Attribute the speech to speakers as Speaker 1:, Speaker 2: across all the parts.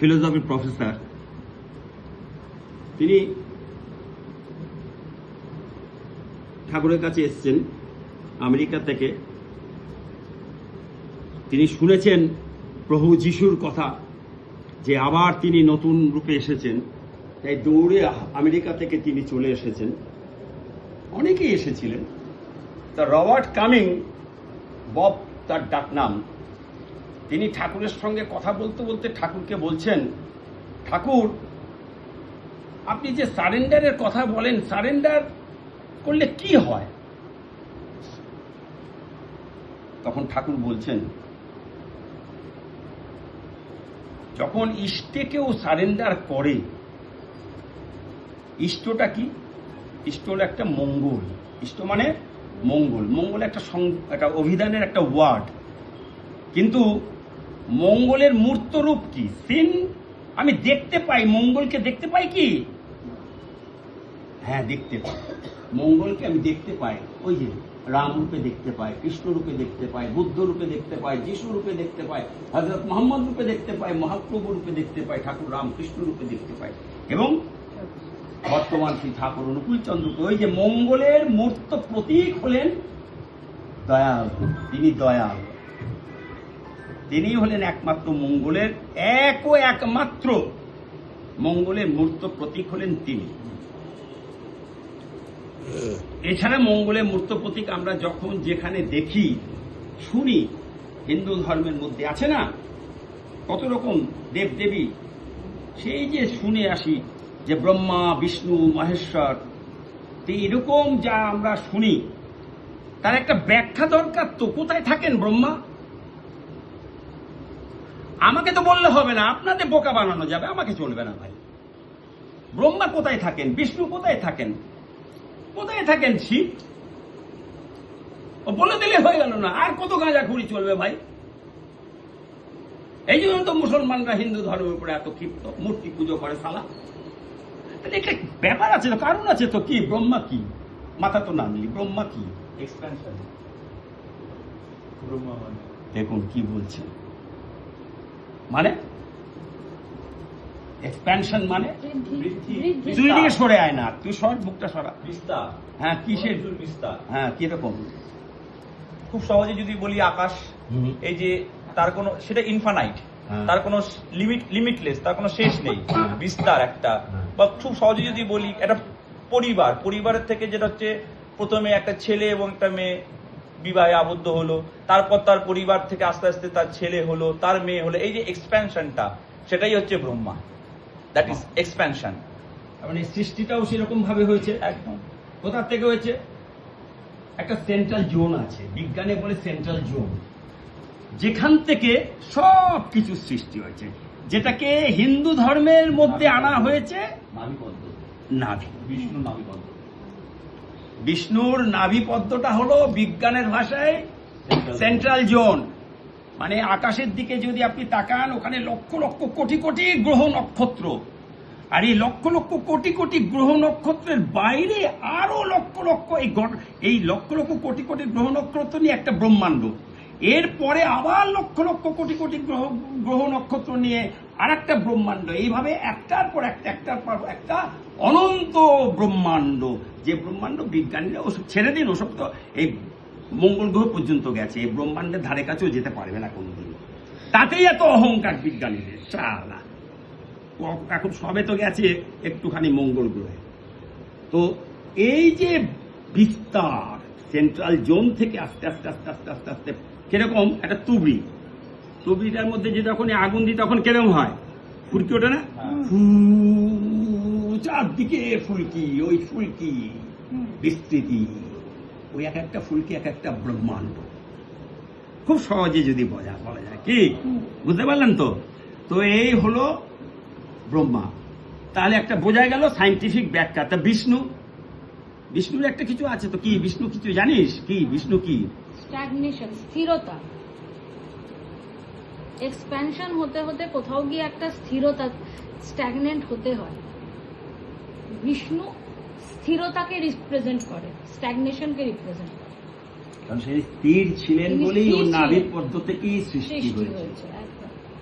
Speaker 1: ফিলোসফির professor. তিনি ঠাকুরের কাছে এসেছেন আমেরিকা থেকে। তিনি শুনেছেন প্রভু যিশুর কথা, যে আবার তিনি নতুন রূপে এসেছেন। তাই দৌড়ে আমেরিকা থেকে তিনি চলে এসেছেন। অনেকেই এসেছিলেন। তা রবার্ট কামিং, বব তার ডাকনাম। তিনি ঠাকুরের সঙ্গে কথা বলতে বলতে ঠাকুরকে বলছেন, ঠাকুর, আপনি যে সারেন্ডারের কথা বলেন, সারেন্ডার করলে কি হয়? তখন ঠাকুর বলছেন, যখন ইষ্টে কেউ সারেন্ডার করে, ইষ্টটা কি? ইষ্ট হলো একটা মঙ্গল। ইষ্ট মানে মঙ্গল। মঙ্গল একটা একটা অভিধানের একটা ওয়ার্ড কিন্তু মঙ্গলের মূর্ত রূপ কি? সিন? আমি দেখতে পাই, মঙ্গলকে দেখতে পাই কি? হ্যাঁ দেখতে পাই। মঙ্গলকে আমি দেখতে পাই। ওই যে রাম রূপে দেখতে পাই, কৃষ্ণ রূপে দেখতে পাই, বুদ্ধ রূপে দেখতে পাই, যিশু রূপে দেখতে পাই হজরত মোহাম্মদ রূপে দেখতে পাই, মহাপ্রভু রূপে দেখতে পাই, ঠাকুর রামকৃষ্ণ রূপে দেখতে পাই। এবং বর্তমান শ্রী ঠাকুর অনুকূল চন্দ্রকে ওই যে মঙ্গলের মূর্ত প্রতীক হলেন দয়াল। তিনি দয়াল। তিনি হলেন একমাত্র মঙ্গলের এক ও একমাত্র মঙ্গলের মূর্ত প্রতীক হলেন তিনি। এছাড়া মঙ্গলের মূর্ত প্রতীক আমরা যখন যেখানে দেখি, শুনি, হিন্দু ধর্মের মধ্যে আছে না, কত রকম দেবদেবী, সেই যে শুনে আসি যে ব্রহ্মা, বিষ্ণু, মহেশ্বর এরকম যা আমরা শুনি, তার একটা ব্যাখ্যা দরকার তো, কোথায় থাকেন ব্রহ্মা? আমাকে তো বললে হবে না আপনাদের বোকা বানানো যাবে আমাকে চলবে না ভাই। ব্রহ্মা কোথায় থাকেন? বিষ্ণু কোথায় থাকেন? কোথায় থাকেন শিব? ও বলে দিলে হয়ে গেল না আর কত গাঁজা খুঁড়ি চলবে ভাই? এই জন্য তো মুসলমানরা হিন্দু ধর্মের উপরে এত ক্ষিপ্ত মূর্তি পুজো করে সালা। তাহলে একটা ব্যাপার আছে তো কারণ আছে তো কি? ব্রহ্মা কি? মাথা তো নামলি ব্রহ্মা কি?
Speaker 2: এক্সপ্যানশন মানে।
Speaker 1: দেখুন কি বলছে। মানে? এক্সপ্যানশন মানে?
Speaker 2: বৃদ্ধি
Speaker 1: তুই দিকে সরে আয় না। তুই সর বুকটা সরা।
Speaker 2: বিস্তার।
Speaker 1: হ্যাঁ কিসের?
Speaker 2: বিস্তার।
Speaker 1: হ্যাঁ কীরকম?
Speaker 2: খুব সহজে যদি বলি আকাশ এই যে তার কোনো সেটা ইনফানাইট
Speaker 1: হ্যাঁ।
Speaker 2: তার কোনো লিমিট লিমিটলেস তার কোনো শেষ নেই।
Speaker 1: হ্যাঁ।
Speaker 2: বিস্তার একটা।
Speaker 1: হ্যাঁ।
Speaker 2: বা খুব সহজে যদি বলি একটা পরিবার। পরিবারের থেকে যেটা হচ্ছে প্রথমে একটা ছেলে এবং একটা মেয়ে। বিবাহে আবদ্ধ হলো তারপর তার পরিবার থেকে আস্তে আস্তে তার ছেলে হলো তার মেয়ে হলো এই যে এক্সপ্যানশনটা সেটাই হচ্ছে ব্রহ্মা। দ্যাট ইজ এক্সপ্যানশন
Speaker 1: মানে সৃষ্টিটাও সেরকম ভাবে হয়েছে।
Speaker 2: একদম।
Speaker 1: কোথা থেকে হয়েছে? একটা সেন্ট্রাল জোন আছে বিজ্ঞানে বলে সেন্ট্রাল জোন যেখান থেকে সব কিছু সৃষ্টি হয়েছে। যেটাকে হিন্দু ধর্মের মধ্যে আনা হয়েছে নাভি
Speaker 2: বিষ্ণু নাভিপদ্ম
Speaker 1: বিষ্ণুর নাভিপদ্মটা হলো বিজ্ঞানের ভাষায় সেন্ট্রাল জোন মানে আকাশের দিকে যদি আপনি তাকান, ওখানে লক্ষ লক্ষ কোটি কোটি গ্রহ নক্ষত্র। আর এই লক্ষ লক্ষ কোটি কোটি গ্রহ নক্ষত্রের বাইরে আরও লক্ষ লক্ষ এই এই লক্ষ লক্ষ কোটি কোটি গ্রহ নক্ষত্র নিয়ে একটা ব্রহ্মাণ্ড। এরপরে আবার লক্ষ লক্ষ কোটি কোটি গ্রহ গ্রহ নক্ষত্র নিয়ে আর একটা ব্রহ্মাণ্ড। এইভাবে একটার পর একটা, একটার পর একটা অনন্ত ব্রহ্মাণ্ড। যে ব্রহ্মাণ্ড বিজ্ঞানীরা ওসব ছেড়ে দিন, ওসব তো এই মঙ্গল গ্রহ পর্যন্ত গেছে। এই ব্রহ্মাণ্ডের ধারে কাছেও যেতে পারবে না কোনোদিন তাতেই এত অহংকার বিজ্ঞানীদের চালা এখন সবে তো গেছে একটুখানি মঙ্গল গ্রহে। তো এই যে বিস্তার সেন্ট্রাল জোন থেকে আস্তে আস্তে আস্তে আস্তে আস্তে আস্তে কীরকম? একটা তুবড়ি। তুবড়িটার মধ্যে যে যখন আগুন দিই তখন কীরকম হয়? ফুলকি ওঠে না?
Speaker 2: হ্যাঁ।
Speaker 1: ফু চারদিকে ফুলকি ওই ফুলকি বিস্তৃতি। ওই এক একটা ফুলকি এক একটা ব্রহ্মাণ্ড। খুব সহজে যদি বোঝা বলা যায়। কি? বুঝতে পারলেন তো? তো এই হলো ব্রহ্মা। তাহলে একটা বোঝা গেল সাইন্টিফিক ব্যাখ্যা। তা বিষ্ণু বিষ্ণুর একটা কিছু আছে তো কি? বিষ্ণু কিছু জানিস? কি? বিষ্ণু কি?
Speaker 3: স্ট্যাগনেশন স্থিরতা। এক্সপ্যানশন হতে হতে কোথাও গিয়ে একটা স্থিরতা স্ট্যাগনেন্ট হতে হয়। বিষ্ণু স্থিরতাকে রিপ্রেজেন্ট করে স্ট্যাগনেশনকে রিপ্রেজেন্ট করে।
Speaker 1: কারণ সেই স্থির ছিলেন বলেই ওর
Speaker 3: স্থির
Speaker 1: নাভির পদ্ম থেকেই সৃষ্টি হয়েছে।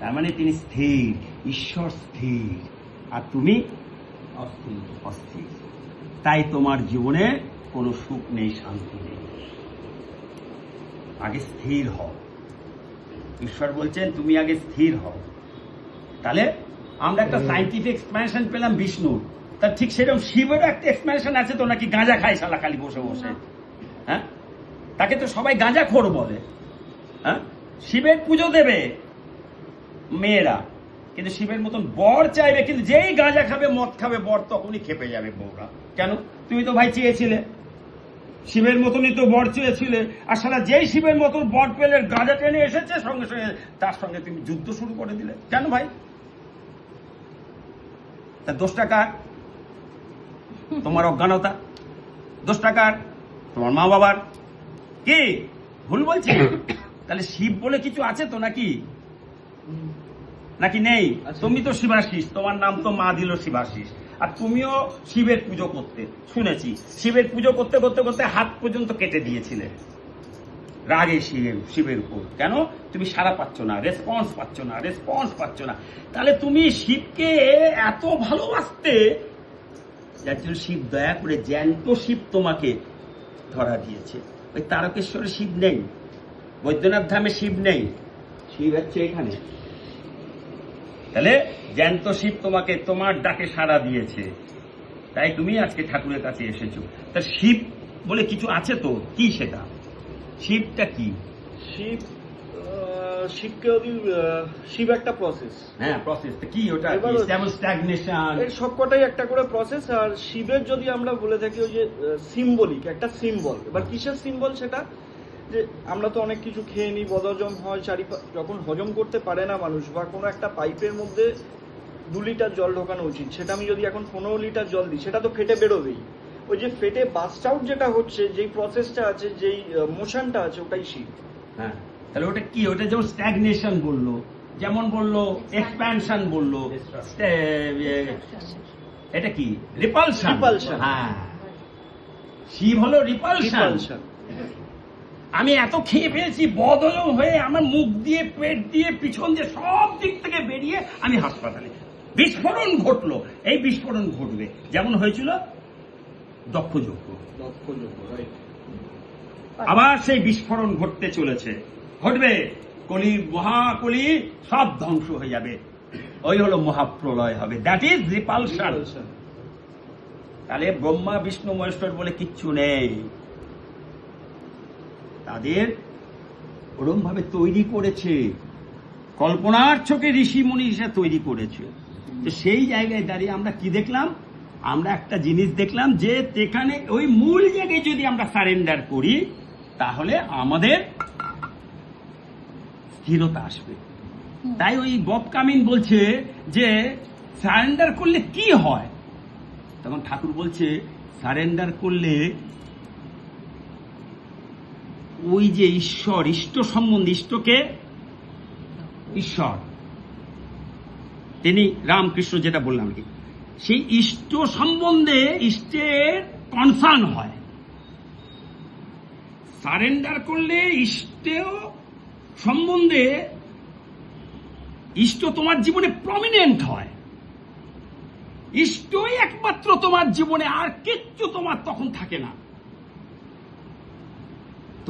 Speaker 1: তার মানে তিনি স্থির ঈশ্বর স্থির। আর তুমি
Speaker 2: অস্থির।
Speaker 1: অস্থির। তাই তোমার জীবনে কোনো সুখ নেই শান্তি নেই। আগে স্থির হও। ঈশ্বর বলছেন তুমি আগে স্থির হও। তাহলে আমরা একটা সাইন্টিফিক এক্সপ্লেনেশন পেলাম বিষ্ণুর তার ঠিক সেরকম শিবেরও একটা এক্সপ্লেনেশন আছে তো নাকি গাঁজা খায় শালা খালি বসে বসে? হ্যাঁ? তাকে তো সবাই গাঁজা খোর বলে। হ্যাঁ? শিবের পুজো দেবে মেয়েরা। কিন্তু শিবের মতন বর চাইবে, কিন্তু যেই গাঁজা খাবে, মদ খাবে, বর তখনই খেপে যাবে বউরা। কেন? তুমি তো ভাই চেয়েছিলে। শিবের মতনই তো বর চেয়েছিলে। আর সারা যেই শিবের মতন বর পেলে গাঁজা টেনে এসেছে, সঙ্গে সঙ্গে তার সঙ্গে তুমি যুদ্ধ শুরু করে দিলে। কেন ভাই? তা দোষটা কার? তোমার অজ্ঞানতা। দোষটা কার? তোমার মা বাবার। কি? ভুল বলছি? তাহলে শিব বলে কিছু আছে তো নাকি? নাকি নেই। তুমি তো শিবাশিস, তোমার নাম তো মা দিল শিবাশিস। আর তুমিও শিবের পুজো করতে, শুনেছি। শিবের পুজো করতে করতে করতে হাত পর্যন্ত কেটে দিয়েছিলে। রাগে শিবের শিবের উপর। কেন? তুমি সারা পাচ্ছ না রেসপন্স পাচ্ছ না রেসপন্স পাচ্ছ না। তাহলে তুমি শিবকে এত ভালোবাসতে যার জন্য শিব দয়া করে জ্যান্ত শিব তোমাকে ধরা দিয়েছে। ওই তারকেশ্বরে শিব নেই, বৈদ্যনাথ ধামে শিব নেই। শিব হচ্ছে এখানে। তাহলে জ্যান্ত শিব তোমাকে তোমার ডাকে সাড়া দিয়েছে। তাই তুমি আজকে ঠাকুরের কাছে এসেছ। তা শিব বলে কিছু আছে তো? কি সেটা? শিবটা কি?
Speaker 4: শিব শিবকে যদি শিব একটা প্রসেস
Speaker 1: হ্যাঁ প্রসেস কি ওটা? স্ট্যাগনেশন
Speaker 4: সবকটাই একটা করে প্রসেস আর শিবের যদি আমরা বলে থাকি ওই যে সিম্বলিক একটা সিম্বল এবার কিসের সিম্বল সেটা? যে আমরা তো অনেক কিছু খেয়ে নিই বদহজম হয় চারিপা যখন হজম করতে পারে না মানুষ বা কোনো একটা পাইপের মধ্যে দু লিটার জল ঢোকানো উচিত। সেটা আমি যদি এখন পনেরো লিটার জল দিই সেটা তো ফেটে বেরোবেই। ওই যে ফেটে বাস্ট আউট যেটা হচ্ছে যেই প্রসেসটা আছে যেই মোশনটা আছে ওটাই শিব
Speaker 1: হ্যাঁ তাহলে ওটা কি? ওটা যেমন স্ট্যাগনেশন বলল যেমন বলল এক্সপ্যানশন বলল এটা কি? রিপালশন. হ্যাঁ। শিব হলো রিপালশন. আমি এত খেয়ে ফেলছি বদলম হয়ে আমার মুখ দিয়ে পেট দিয়ে পিছন দিয়ে সব দিক থেকে বেরিয়ে আমি হাসপাতালে। বিস্ফোরণ ঘটলো। এই বিস্ফোরণ ঘটবে। যেমন হয়েছিল দক্ষযজ্ঞ।
Speaker 4: দক্ষযজ্ঞ,
Speaker 1: আবার সেই বিস্ফোরণ ঘটতে চলেছে। ঘটবে। কলি মহাকলি সব ধ্বংস হয়ে যাবে। ওই হলো মহাপ্রলয় হবে। That is
Speaker 4: Repulsion.
Speaker 1: তাহলে ব্রহ্মা বিষ্ণু মহেশ্বর বলে কিচ্ছু নেই। তাদের ওরম ভাবে তৈরি করেছে। কল্পনার চোখে ঋষি মনীষা তৈরি করেছে। তো সেই জায়গায় দাঁড়িয়ে আমরা কি দেখলাম? আমরা একটা জিনিস দেখলাম যে এখানে ওই মূল জায়গায় যদি আমরা সারেন্ডার করি, তাহলে আমাদের স্থিরতা আসবে। তাই ওই বব কামিন বলছে যে, সারেন্ডার করলে কি হয়? তখন ঠাকুর বলছে, সারেন্ডার করলে ওই যে ঈশ্বর, ইষ্ট সম্বন্ধে ইষ্টকে? ঈশ্বর। তিনি রামকৃষ্ণ যেটা বললাম কি, সেই ইষ্ট সম্বন্ধে ইষ্টের কনসার্ন হয়। সারেন্ডার করলে ইষ্টেও সম্বন্ধে ইষ্ট তোমার জীবনে প্রমিনেন্ট হয়। ইষ্টই একমাত্র তোমার জীবনে আর কিচ্ছু তোমার তখন থাকে না।